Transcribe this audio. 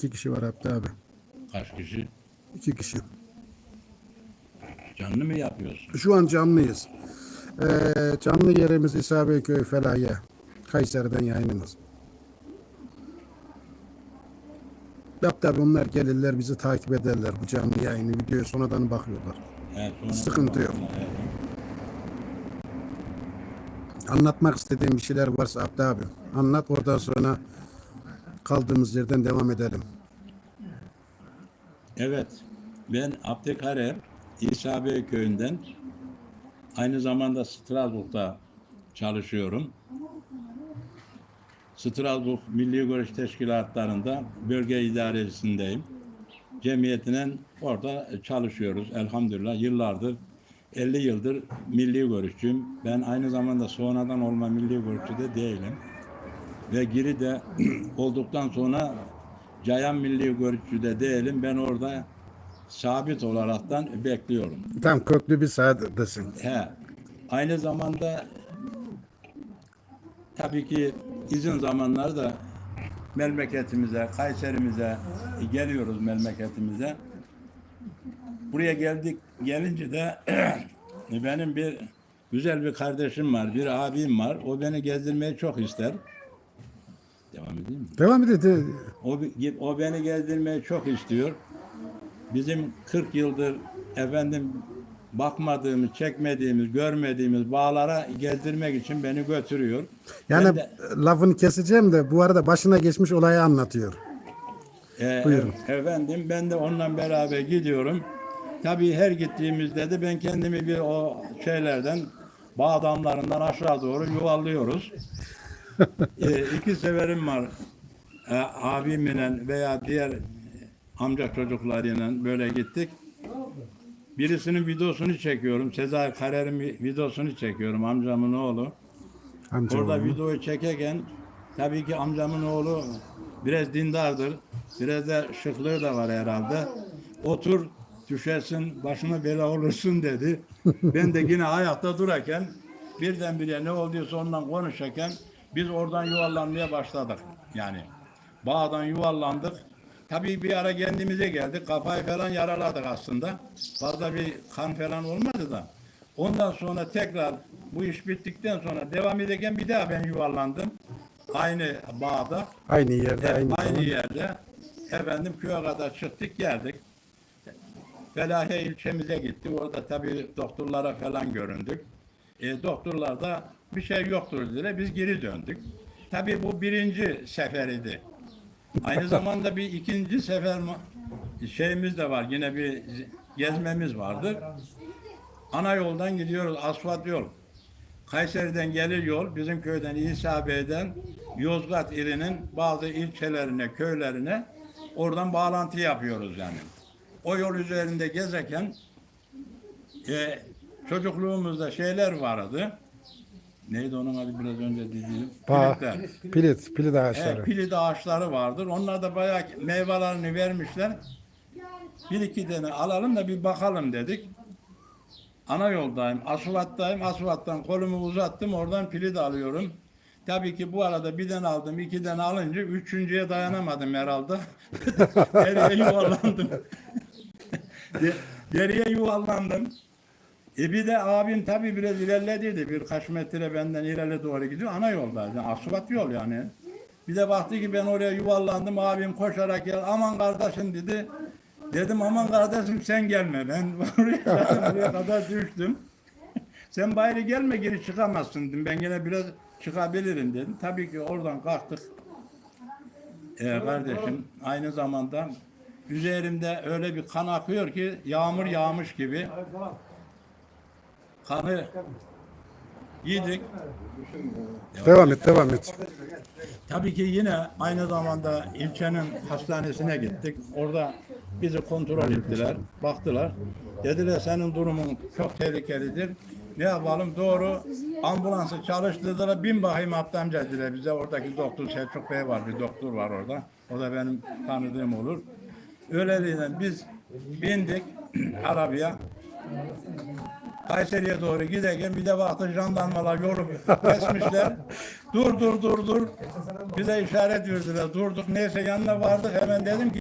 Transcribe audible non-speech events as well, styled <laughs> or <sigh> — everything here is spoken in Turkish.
İki kişi var Abdi abi. Kaç kişi? İki kişi. Canlı mı yapıyorsun? Şu an canlıyız. Ee, canlı yerimiz İsa Beyköy Felahiye. Kayseri'den yayınımız. Abdi abi onlar gelirler bizi takip ederler. Bu canlı yayını videoya sonradan bakıyorlar. Sonra- Sıkıntı yok. Evet. Anlatmak istediğin bir şeyler varsa Abdi abi anlat oradan sonra kaldığımız yerden devam edelim. Evet. Ben Abdülkarer İsa Bey köyünden aynı zamanda Strasbourg'da çalışıyorum. Strasbourg Milli Görüş Teşkilatlarında bölge idarecisindeyim. Cemiyetinin orada çalışıyoruz elhamdülillah yıllardır 50 yıldır milli görüşçüyüm. Ben aynı zamanda sonradan olma milli görüşçü de değilim. Ve giri de <clears throat> olduktan sonra Cayan Milli Görüşçü de değilim. Ben orada sabit olaraktan bekliyorum. Tam köklü bir saadetdesin. He. Aynı zamanda tabii ki izin zamanlarda memleketimize, Kayserimize geliyoruz memleketimize. Buraya geldik gelince de <clears throat> benim bir güzel bir kardeşim var, bir abim var. O beni gezdirmeyi çok ister. Devam edeyim mi? Devam edelim. O, o beni gezdirmeyi çok istiyor. Bizim 40 yıldır efendim bakmadığımız, çekmediğimiz, görmediğimiz bağlara gezdirmek için beni götürüyor. Yani Ben de- lafını keseceğim de bu arada başına geçmiş olayı anlatıyor. Ee, Buyurun. Efendim ben de onunla beraber gidiyorum. Tabii her gittiğimizde de ben kendimi bir o şeylerden bağ damlarından aşağı doğru yuvarlıyoruz. Ee, iki severim var. Ee, abimle veya diğer amca çocuklarıyla böyle gittik. Birisinin videosunu çekiyorum. Sezai Karer'in videosunu çekiyorum amcamın oğlu. Amca Orada oğlu. videoyu çekerken tabii ki amcamın oğlu biraz dindardır. Biraz da şıklığı da var herhalde. Otur düşersin başına bela olursun dedi. Ben de yine ayakta durarken birdenbire ne olduysa ondan konuşurken biz oradan yuvarlanmaya başladık. Yani bağdan yuvarlandık. Tabii bir ara kendimize geldik. Kafayı falan yaraladık aslında. Fazla bir kan falan olmadı da. Ondan sonra tekrar bu iş bittikten sonra devam ederken bir daha ben yuvarlandım. Aynı bağda. Aynı yerde Evet, aynı, aynı yerde. Efendim köye kadar çıktık geldik. Felahiye ilçemize gittik. Orada tabii doktorlara falan göründük. E, doktorlar da bir şey yoktur dediler. Biz geri döndük. Tabii bu birinci seferiydi. Aynı <laughs> zamanda bir ikinci sefer şeyimiz de var. Yine bir gezmemiz vardı. Ana yoldan gidiyoruz. Asfalt yol. Kayseri'den gelir yol. Bizim köyden İsa Bey'den Yozgat ilinin bazı ilçelerine, köylerine oradan bağlantı yapıyoruz yani. O yol üzerinde gezerken e, çocukluğumuzda şeyler vardı. Neydi onun adı biraz önce dediğim? Ba- Kilitler. Pilit, pilit ağaçları. Evet, pilit ağaçları vardır. Onlar da bayağı meyvelerini vermişler. Bir iki tane alalım da bir bakalım dedik. Ana yoldayım, asfalttayım. Asfalttan kolumu uzattım, oradan pilit alıyorum. Tabii ki bu arada birden aldım, ikiden alınca üçüncüye dayanamadım herhalde. <laughs> Geriye yuvarlandım. <laughs> Geriye yuvarlandım. E bir de abim tabii biraz ilerlediydi. Birkaç metre benden ileri doğru gidiyor. Ana yoldaydı. Yani asfalt yol yani. Bir de baktı ki ben oraya yuvarlandım. Abim koşarak gel. Aman kardeşim dedi. Dedim aman kardeşim sen gelme. Ben <laughs> buraya, buraya kadar düştüm. <laughs> sen bari gelme geri çıkamazsın dedim. Ben yine biraz çıkabilirim dedim. Tabii ki oradan kalktık. Ee, kardeşim aynı zamanda üzerimde öyle bir kan akıyor ki yağmur yağmış gibi kanı yedik. Devam et, devam et. Tabii ki yine aynı zamanda ilçenin hastanesine gittik. Orada bizi kontrol ettiler, baktılar. Dediler senin durumun çok tehlikelidir. Ne yapalım? Doğru ambulansı çalıştırdılar. Bin bakayım Abdü amca dediler bize. Oradaki doktor Selçuk Bey var, bir doktor var orada. O da benim tanıdığım olur. Öyle biz bindik arabaya. Kayseri'ye doğru giderken bir de baktı jandarmalar yolu kesmişler. <laughs> Dur dur dur dur. Bize işaret verdiler. Durduk. Neyse yanına vardık. Hemen dedim ki